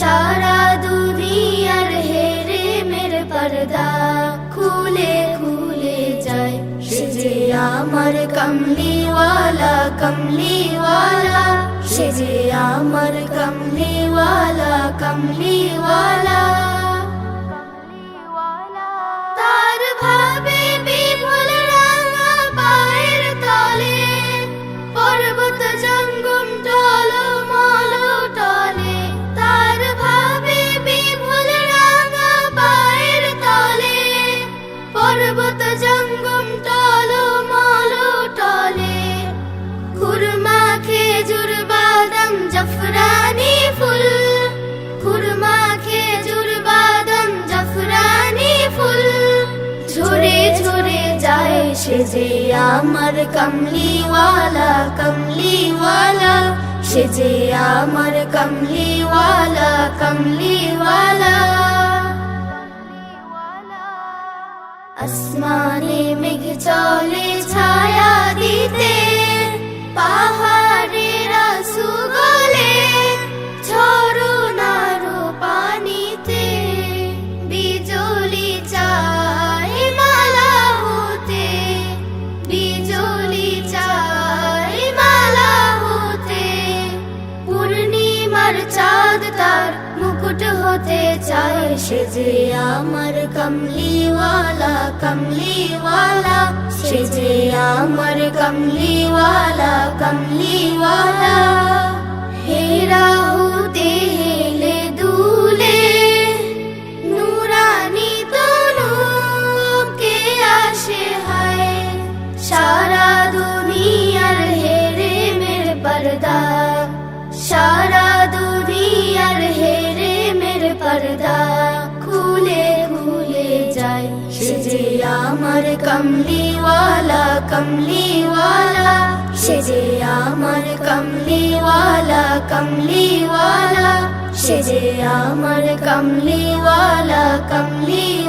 সারা দুনিয়ার হেরে মের পর্দা খুলে খুলে যায় সে যে আমার কমলিওয়ালা কমলিওয়ালা সে যে আমার কমলিওয়ালা কমলিওয়ালা জাফরানি ফুল, খুরমা খেজুর বাদাম জাফরানি ফুল। ঝরে ঝরে যায় সে যে আমার কমলিওয়ালা কমলিওয়ালা। সে আমার কমলিওয়ালা কমলিওয়ালা। আসমানে মেঘ চলে ছায়া হতে চায় সে যে আমার কমলিওয়ালা কমলিওয়ালা। সে যে আমার কমলিওয়ালা কমলিওয়ালা। হেরা যায়। সে যে আমার কমলিওয়ালা কমলিওয়ালা। সে যে আমার কমলিওয়ালা কমলিওয়ালা। সে যে আমার কমলিওয়ালা কমলিওয়ালা।